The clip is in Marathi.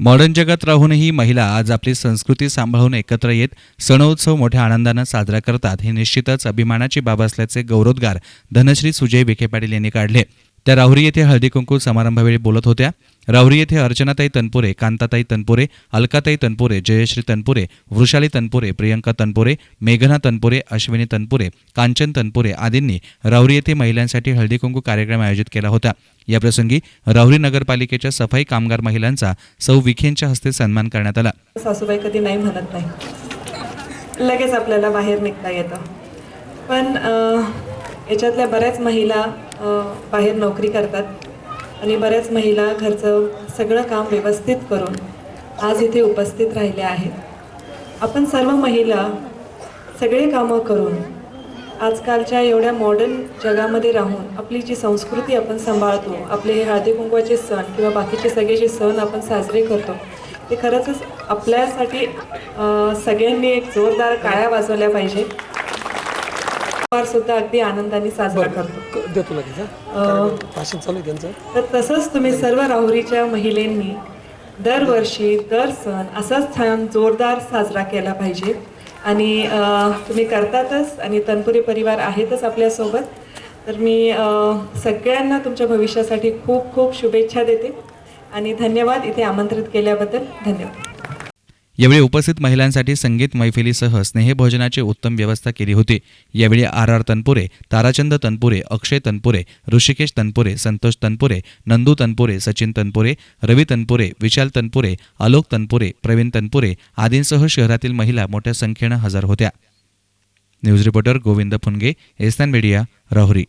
मॉडर्न जगात राहूनही महिला आज आपली संस्कृती सांभाळून एकत्र येत सणोत्सव मोठ्या आनंदानं साजरा करतात. हे निश्चितच अभिमानाची बाब असल्याचे गौरवोद्गार धनश्री सुजय विखे पाटील यांनी काढले. त्या राहुरी येथे हळदी कुंकू समारंभावेळी बोलत होत्या. राहुरी येथे अर्चनाताई तनपुरे कांताताई तनपुरे अलकाताई तनपुरे जयश्री तनपुरे वृषाली तनपुरे प्रियंका तनपुरे मेघना तनपुरे अश्विनी तनपुरे कांचन तनपुरे आदींनी राहुरी येथे महिलांसाठी हळदी कुंकू कार्यक्रम आयोजित केला होता. याप्रसंगी राहुरी नगरपालिकेच्या सफाई कामगार महिलांचा सौ विखेंच्या हस्ते सन्मान करण्यात आला. सासूबाई कधी नाही म्हणत नाही. लगेच आपल्याला बाहेर निघता येतं. पण याच्यातल्या बऱ्याच महिला बाहेर नोकरी करतात आणि बऱ्याच महिला घरचं सगळं काम व्यवस्थित करून आज इथे उपस्थित राहिल्या आहेत. आपण सर्व महिला सगळे कामं करून आजकालच्या एवढ्या मॉडर्न जगामध्ये राहून आपली जी संस्कृती आपण सांभाळतो आपले हे हळदी कुंकवाचे सण किंवा बाकीचे सगळे जे सण आपण साजरे करतो ते खरंच आपल्यासाठी सगळ्यांनी एक जोरदार काळ्या वाजवल्या पाहिजे वार सुद्धा अगदी आनंदाने साजरा करतो. देतो लगेच भाषण चालू त्यांचं. तर तसंच तुम्ही सर्व राहुरीच्या महिलांनी दरवर्षी दर सण असाच छान जोरदार साजरा केला पाहिजे. आणि तुम्ही करतातच आणि तनपुरी परिवार आहेतच आपल्यासोबत. तर मी सगळ्यांना तुमच्या भविष्यासाठी खूप खूप शुभेच्छा देते. आणि धन्यवाद इथे आमंत्रित केल्याबद्दल. धन्यवाद. यावेळी उपस्थित महिलांसाठी संगीत मैफिलीसह स्नेहभोजनाची उत्तम व्यवस्था केली होती. यावेळी आर आर तनपुरे ताराचंद तनपुरे अक्षय तनपुरे ऋषिकेश तनपुरे संतोष तनपुरे नंदू तनपुरे सचिन तनपुरे रवी तनपुरे विशाल तनपुरे आलोक तनपुरे प्रवीण तनपुरे आदींसह शहरातील महिला मोठ्या संख्येनं हजर होत्या. न्यूज रिपोर्टर गोविंद फुनगे एस्तान मीडिया राहुरी.